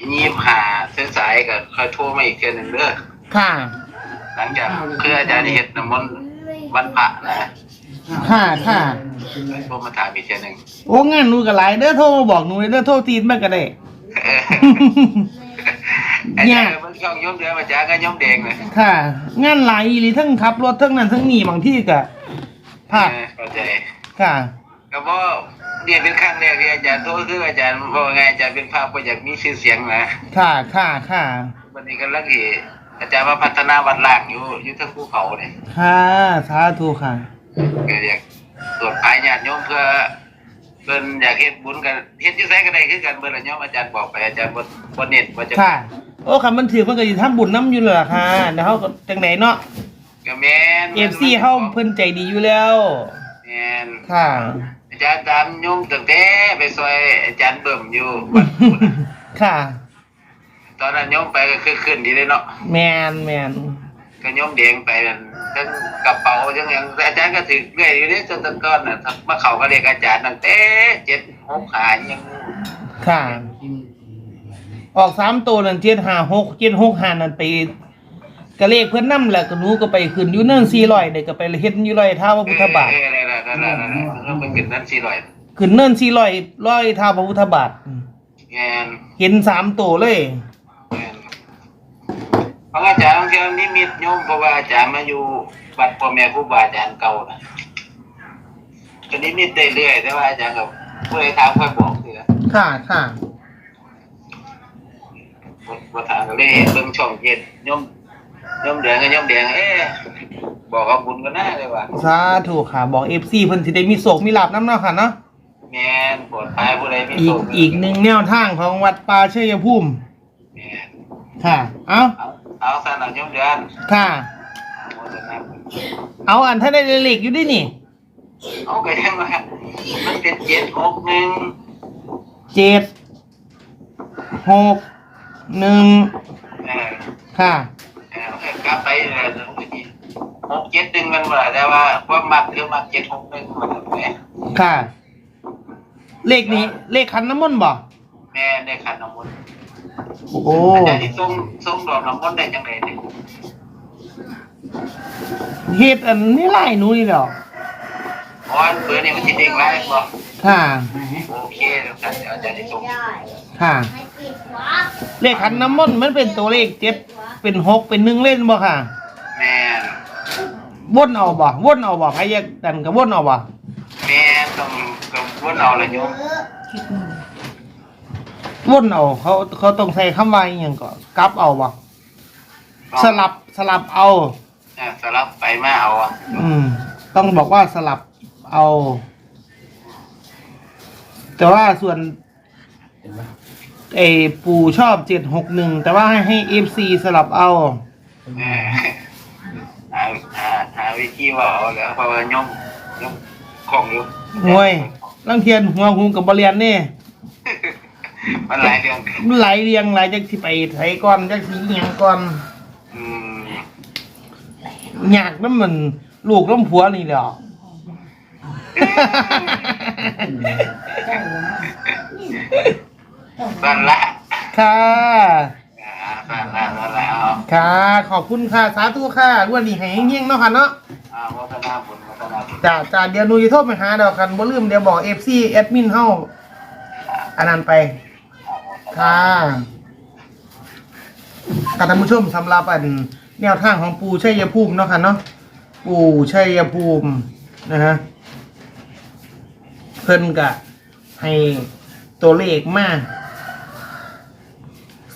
ยี่หาเส้นสายก็ค่อยโทรมาอีกเทื่อหนึงเด้อค่ะ หลังจากคืออาจารย์เฮ็ดน้ำมนต์วันพระนะค่ะค่ะ โทรมาถามอีกเทื่อหนึงโอ้งานหนูกับหลายเด้อโทรมาบอกหนูเลยเด้อโทรตีนมาก็ได้เอออาจารย์เบิ่งช่องโยมเดือนอาจารย์ก็โยมแดงเลยค่ะ งานหลายอีหลีทั้งขับรถทั้งนั้นทั้งนี้บางที่ก็พลาดเออเข้าใจค่ะ ก็บ่ เนี่ยเป็นครั้งแรกที่อาจารย์โทรคืออาจารย์บอกว่าไงอาจารย์เป็นภาพบ่อยากมีชื่อเสียงนะค่ะค่ะค่ะวันนี้กำลังที่อาจารย์มาพัฒนาวัดล่างอยู่อยู่ทั้งภูเขาเนี่ยค่ะสาธุค่ะก็อยากตรวจภายญาติโยมเพื่อเพิ่นอยากเฮ็ดบุญกันเฮ็ดอยู่ไสก็ได้คือกันเบิ่ละโยมอาจารย์บอกไปอาจารย์บ่บ่เน้นว่าจะค่ะ โอ้คำมันถือมันก็อยู่ทำบุญน้ำอยู่เลยล่ะค่ะเดี๋ยวเขาก็จังไหนเนาะก็แม่นเอฟซีเขาเพิ่นใจดีอยู่แล้วแม่นค่ะ อาจารย์ตามโยมตั้งแต่ไปซอยอาจารย์เบิ่มอยู่วัดพุทธค่ะ ตอนนั้นโยมไปก็คือขึ้นดีเลยเนาะแมนแมนก็โยมแดงไปนั่นทั้งกระเป๋าจังหยังแต่อาจารย์ก็ถือเรื่อยอยู่นี่จนต้นก้อนน่ะมาเข้าก็เรียกอาจารย์ตั้งแต่7 6 5ยังค่ะ ออกสามตัวนั่นเจ็ดห้าหกเจ็ดหกห้านั่นไปกระเลขเพื่อนนั่แหละก็หนูก็ไปขึ้นอยู่เนื่องสี่ร้อยเด็กก็ไปเฮ็ดอยู่ร้อยเท้าพระพุทธบาท เออนั่ นน่นั่นน่ะนั่นน่ะแล้วมันเป็นนั้น400ขึ้นเนื่องสี่ร้อยร้อยเท้าพระพุทธบาทแม่นเห็นสามตัวเลยเพราะอาจารย์บางทีนิมิตโยมเพราะว่าอาจารย์มาอยู่วัดพ่อแม่ครูบาอาจารย์เก่านะก็นิมิตได้เรื่อยแต่ว่าอาจารย์กับผู้ใดถามค่อยบอกเถอะค่ะค่ะว่าถามก็เลยเบิ่งช่องเย็นโยมโยมแดงกับโยมแดงเอ๊ะ บอกเอาบุญก็น่าเลยว่ะสาธุค่ะ บอกเอฟซีเพิ่นสิได้มีโศกมีลาบน้ำเนาะค่ะเนาะแม่นปลอดภัยผู้ใดมีอีโชกคอีกหนึ่งแนวทางของวัดป่าเชยภูมิแม่นค่ะ เอาเอาเอาซะหน่อยโยมเดือนค่ะ โมทนาบุญเอาอันท่านได้เลขอยู่ด้วยนี่เอาไปยังว่ามันเป็นเจ็ดหกหนึ่งเจ็ดหกหนึ่งเออค่ะ เออกลับไปเลย หกเจ็ดหนึ่งมันว่าแต่ว่าความมักคือมักเจ็ดหกหนึ่งมันแม่ค่ะ เลขนี้ เลขคันน้ำมนต์บ่แม่ได้ขันน้ำมนต์โอ้อาจารย์ที่ส่งส่งดอกน้ำมนต์ได้จังไดเนี่ยเฮ็ดอันนี้ไล่หนูนี่ดอกเพราะว่าเบอร์นี่มันที่เด็กไล่บ่ค่ะ โอเคแล้วกันเดี๋ยวอาจารย์ที่ส่งค่ะ เลขคันน้ำมนต์มันเป็นตัวเลขเจ็ดเป็นหกเป็นหนึ่งเล่นบ่ค่ะแม่น วนเอาบ่วนเอาบ่ใครอยากดันก็วนเอาบ่แม่ต้องกับวนเอาละโยมวนเอาเขาเขาต้องใส่คำว่าอหย่างก็กลับเอาบ่สลับสลับเอาอะสลับไปมาเอาอะอืม ต้องบอกว่าสลับเอา แต่ว่าส่วนไอ้ปู่ชอบเจ็ดหกหนึ่งแต่ว่าให้ให้เอฟซีสลับเอา เออหาหา หาวิธีว่าเอาแล้วเพราะว่าโยมโยมของอยู่ห่วยลังเทียนหัวหุงกับบเรียนนี่ มันหลายเรื่องมันไหลเรียงไหลจากที่ไปไถก่อนจากที่เอียงก่อนอืมอยากมันเหมือนลูกล้มผัวนี่แหละนั่นละค่ะอ่านั่นละ นั่นละเอาค่ะขอบคุณค่ะสาธุค่ะวันนี้ให้เงี้ยงๆเนาะค่ะเนาะอ่าวัฒนาบุญวัฒนาบุญจ้าจ้าเดี๋ยวหนูจะโทรไปหาเดี๋ยวกันบ่ลืมเดี๋ยวบอกเอฟซีแอดมินเฮาอันนั้นไปค่ะกับท่านผู้ชมสำหรับอันแนวทางของปูชัยภูมิเนาะค่ะเนาะปูชัยภูมินะฮะเพิ่นกะให้ตัวเลขมา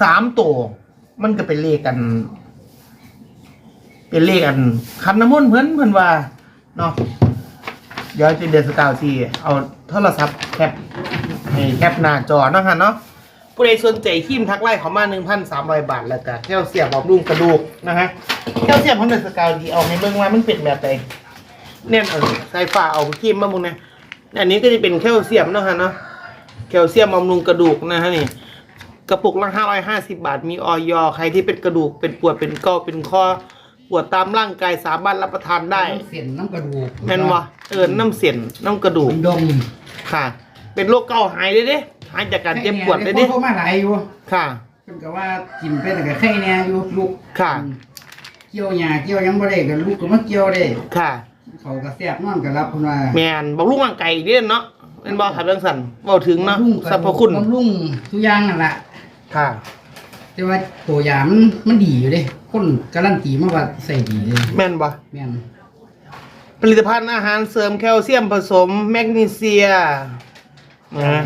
สามตัว มันก็เป็นเลขกัน เป็นเลขอันคันน้ำมนต์เพิ่นเพิ่นว่าเนาะเดี๋ยวจะเดือนสกาวทีเอาโทรศัพท์แคปให้แคปหน้าจอเนาะค่ะเนาะผู้ใดสนใจขีมทักไล่เขามาหนึ่งพันสามร้อยบาทแล้วก็แคลเซียมบำรุงกระดูกนะฮะแคลเซียมของเดือนสกาวทีเอาให้เบิ่งว่ามันเป็นแบบใดเนี่ยเอาสายฟ้าเอาขีมมาบุงนะอันนี้ก็จะเป็นแคลเซียมเนาะฮะเนาะแคลเซียมบำรุงกระดูกนะฮะนี่ กระปุกละห้าร้อยห้าสิบาท มีออยใครที่เป็นกระดูกเป็นปวดเป็นก้อเป็นข้อปวดตามร่างกายสามารถรับประทานได้เส้นน้ำกระดูกแม่นวะเออน้ำเสียนน้ำกระดูกเป็นดงค่ะ เป็นโรคเกาต์หายเลยเด้หายจากการเจ็บปวดเลยเด้เด้โทรมาหลายอยู่ค่ะพิ่นก็ว่ากินไปแต่ก็ไข่แน่อยู่ลูกค่ะ เกี่ยวหญ้าเกี่ยวหยังบ่ได้ก็ลูกก็มาเกี่ยวได้ค่ะ เขาก็แซ่บนอนก็รับเพิ่นว่าแมนบอกลูกว่างไก่เด่นเนาะเป็นบอขับเรื่องสันบอกถึงเนาะบำรุงสรรพคุณบำรุงทุกอย่างนั่นล่ะ ค่ะ แต่ว่าตัวยามันมันดีอยู่เด้คนการันตีมาว่าใส่ดีเลยแม่นบอแม่นผลิตภัณฑ์อาหารเสริมแคลเซียมผสมแมกนีเซียนะ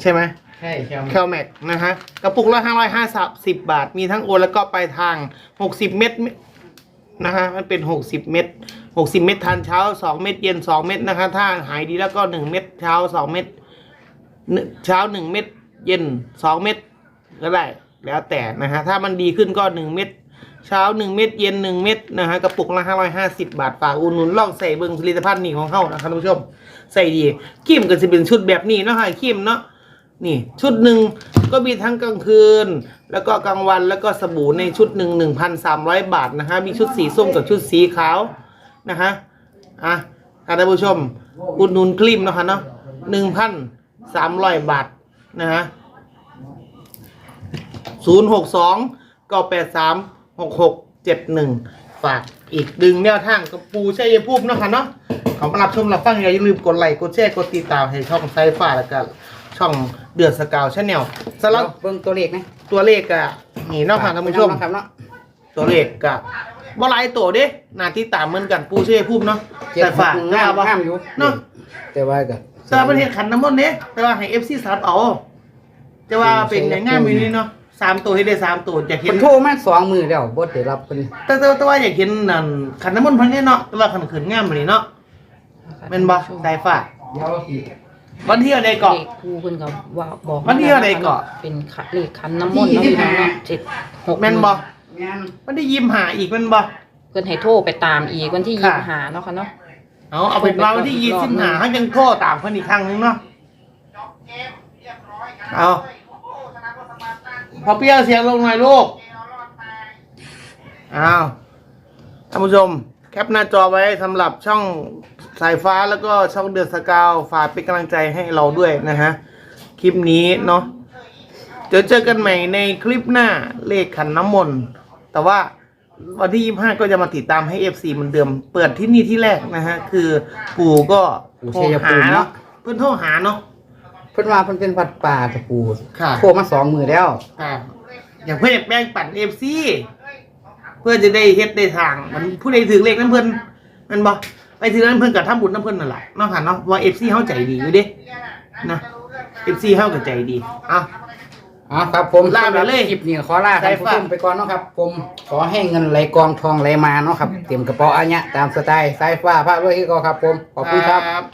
ใช่ไหมใช่ครับแคลแมกนะฮะกระปุกละห้าร้อยห้าสิบบาท มีทั้งโอนแล้วก็ปลายทางหกสิบเม็ดนะฮะมันเป็นหกสิบเม็ดหกสิบเม็ดทานเช้าสองเม็ดเย็นสองเม็ดนะคะถ้าหายดีแล้วก็หนึ่งเม็ดเช้าสองเม็ดหนึ่งเช้าหนึ่งเม็ด เย็นสองเม็ดก็ได้แล้วแต่นะฮะถ้ามันดีขึ้นก็หนึ่งเม็ดเช้าหนึ่งเม็ดเย็นหนึ่งเม็ดนะฮะกระปุกละห้าร้อยห้าสิบบาทฝากอุดหนุนล่องใส่เบิ้งผลิตภัณฑ์นี่ของเขานะครับท่านผู้ชมใส่ดีครีมก็จะเป็นชุดแบบนี้เนาะค่ะครีมเนาะนี่ชุดหนึ่งก็มีทั้งกลางคืน แล้วก็กลางวันแล้วก็สบู่ในชุดหนึ่งหนึ่งพันสามร้อยบาทนะฮะมีชุดสีส้มกับชุดสีขาวนะฮะอะท่านผู้ชมอุดหนุนครีมเนาะคะเนาะหนึ่งพันสามร้อยบาท นะฮะศูนย์หกสองก็แปดสามหกหกเจ็ดหนึ่งฝากอีกดึงแนวทางกับปูชัยภูมิเนาะค่ะเนาะขอมารับชมรับฟังอย่าลืมกดไลค์กดแชร์กดติดตามให้ช่องไซฟ้าแล้วก็ช่องเดือดสกาวชาแนลสำหรับเบิ่งตัวเลขนะตัวเลขอะนี่เนาะค่ะท่านผู้ชม ครับเนาะ ตัวเลขกะบ่หลายตัวเด้หน้าที่ตามเหมือนกันปูชัยภูมิเนาะเจ็ดแต่ฝากหกงามงามอยู่ เนาะแต่ว่าก็ สำหรับประเทศขันน้ำมนต์เนี้ยแต่ว่าให้เอฟซีสามเอาแต่ว่าเป็นอย่างง่ายมีนี่เนาะสามตัวให้ได้สามตัวอยากเห็เพิ่นนโทรมาสองมือแล้วบ่ได้รับเพิ่นแต่แต่แต่ว่าอยากเห็นนั่นขันน้ำมนต์เพันนี้เนาะแต่ว่าขันขืนง่ายมานี่เนาะเป็นบ่สายฟ้าเดี๋ยวสิวันที่อะไรเลเกาะขครูเพิ่นก็ว่าบอกวันที่อะไรก่อน เป็นขะเลขคันน้ำมนต์เนาะพี่น้องเนาะเจ็ดหกแม่นบ่แม่นวันที่ยิ้มหาอีกแม่นบ่ เพิ่นให้โทรไปตามอีกวันที่ค่ะ ยี่สิบหาเนาะค่ะเนาะ เอาเอาเป็นว่าวันที่ยี่สิบหาเขายังโทษตามเพิ่นอีกครั้งนึงเนาะเอาพอเปรี้ยวเสียงลงหน่อยลูกอ้าวท่านผู้ชม แคปหน้าจอไว้สำหรับช่องสายฟ้าแล้วก็ช่องเดือดสกาวฝากเป็นกำลังใจให้เราด้วยนะฮะ คลิปนี้เนาะเดี๋ยวเจอกันใหม่ในคลิปหน้าเลขขันน้ำมนต์แต่ว่า วันที่ยี่ห้าก็จะมาติดตามให้ FC เหมือนเดิม เปิดที่นี่ที่แรกนะฮะ คือปู่ก็โทรหาเนาะเพื่อนโทรหาเนาะเพิ่นว่าเพิ่นเป็นวัดป่าตะปูค่ะโทรมาสองมือแล้วอ่าอย่างเพื่อนแป้งปั่นเอฟซีเพื่อจะได้เฮ็ดได้ทาง มันผู้ใดถือเลขน้ำเพื่อนมันบอกไปถือน้ำเพื่อนกับทำบุญน้ำเพื่อนนั่นแหละเนาะค่ะเนาะว่าเอฟซีเขาใจดีอยู่เด้นะเอฟซีเขาก็ใจดีอะ อ๋อครับผมลาไปเลยคลิปนี้ขอลาท่านผู้ชมไปก่อนเนาะครับ ผมขอให้เงินไหลกองทองไหลมาเนาะครับ เตรียมกระเป๋าอันเนี้ยตามสไตล์สายฟ้าพระรวยที่ก็ครับ ผมขอบคุณครับครับ